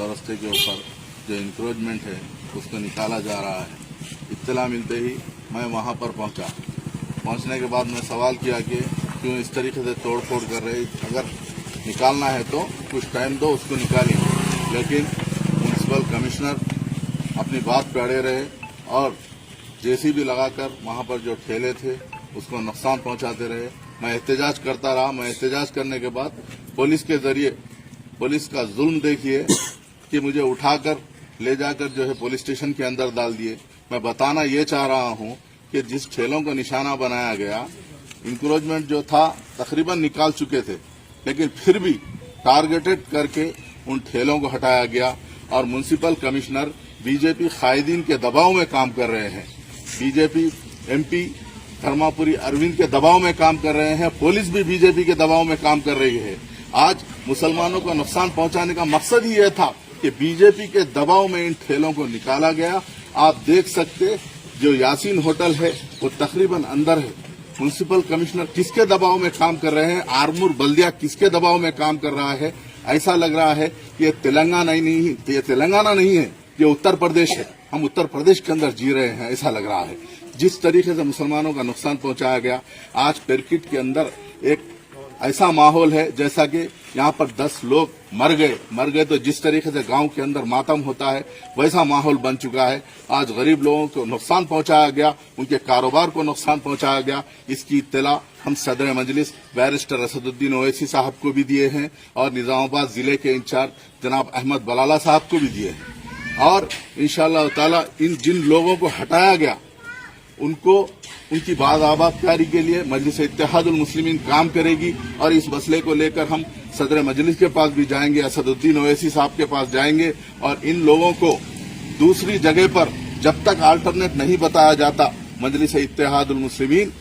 चौरस्ते के ऊपर जो इंक्रोचमेंट है, उसको निकाला जा रहा है। इत्तला मिलते ही मैं वहाँ पर पहुँचा। पहुँचने के बाद मैं सवाल किया कि क्यों इस तरीके से तोड़ फोड़ कर रहे अगर निकालना है तो कुछ टाइम दो उसको निकालिए। लेकिन म्यूनसिपल कमिश्नर अपनी बात पे अड़े रहे और जेसीबी लगाकर वहाँ पर जो ठेले थे, उसको नुकसान पहुंचाते रहे। मैं एहतजाज करता रहा। मैं एहतजाज करने के बाद पुलिस के ज़रिए, पुलिस का जुल्म देखिए। कि मुझे उठाकर ले जाकर जो है पुलिस स्टेशन के अंदर डाल दिए। मैं बताना ये चाह रहा हूँ कि जिस ठेलों को निशाना बनाया गया इंक्रोचमेंट जो था, तकरीबन निकाल चुके थे। लेकिन फिर भी टारगेटेड करके उन ठेलों को हटाया गया और म्यूनसिपल कमिश्नर बीजेपी कायदीन के दबाव में काम कर रहे हैं। बीजेपी एमपी धर्मापुरी अरविंद के दबाव में काम कर रहे हैं। पुलिस भी बीजेपी के दबाव में काम कर रही है। आज मुसलमानों को नुकसान पहुँचाने का मकसद ही यह था कि बीजेपी के दबाव में इन ठेलों को निकाला गया। आप देख सकते जो यासीन होटल है, वो तकरीबन अंदर है। म्यूनसिपल कमिश्नर किसके दबाव में काम कर रहे हैं? आरमूर बल्दिया किसके दबाव में काम कर रहा है? ऐसा लग रहा है कि ये तेलंगाना ही नहीं ये तेलंगाना नहीं है, ये उत्तर प्रदेश है। हम उत्तर प्रदेश के अंदर जी रहे हैं, ऐसा लग रहा है। जिस तरीके से मुसलमानों का नुकसान पहुँचाया गया, आज पेरकिट के अंदर एक ऐसा माहौल है, जैसा कि यहाँ पर दस लोग मर गए। मर गए तो जिस तरीके से गाँव के अंदर मातम होता है, वैसा माहौल बन चुका है। आज गरीब लोगों को नुकसान पहुँचाया गया, उनके कारोबार को नुकसान पहुँचाया गया। इसकी इतला हम सदर मजलिस बैरिस्टर असदुद्दीन ओवैसी साहब को भी दिए हैं और निजामाबाद ज़िले के इंचार्ज जनाब अहमद बलाला साहब को भी दिए हैं। और इंशाअल्लाह ताला इन जिन लोगों को हटाया गया, उनको, उनकी बाद आबादकारी के लिए मजलिस इत्तेहादुल मुस्लिमीन काम करेगी और इस मसले को लेकर हम सदर मजलिस के पास भी जाएँगे, असदुद्दीन ओवैसी साहब के पास जाएँगे और इन लोगों को दूसरी जगह पर जब तक अल्टरनेट नहीं बताया जाता, मजलिस इत्तेहादुल मुस्लिमीन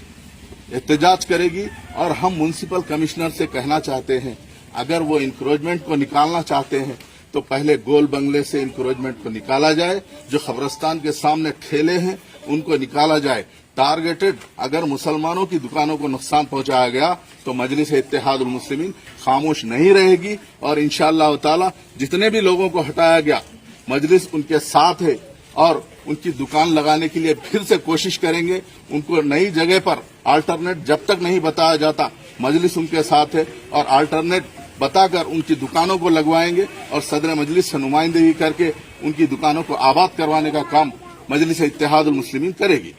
एहतजाज करेगी और हम म्यूनसिपल कमिश्नर से कहना चाहते हैं, अगर वो इंक्रोचमेंट को निकालना चाहते हैं तो पहले गोल बंगले से इंक्रोचमेंट को निकाला जाए, जो खबरस्तान के सामने ठेले हैं उनको निकाला जाए। टारगेटेड अगर मुसलमानों की दुकानों को नुकसान पहुँचाया गया तो मजलिस इत्तेहाद मुस्लिमीन खामोश नहीं रहेगी और इंशाअल्लाह ताला जितने भी लोगों को हटाया गया, मजलिस उनके साथ है और उनकी दुकान लगाने के लिए फिर से कोशिश करेंगे। उनको नई जगह पर अल्टरनेट जब तक नहीं बताया जाता, मजलिस उनके साथ है और अल्टरनेट बताकर उनकी दुकानों को लगवाएँगे और सदर मजलिस से नुमाइंदगी करके उनकी दुकानों को आबाद करवाने का काम मजलिस इत्तेहाद मुस्लिमीन करेगी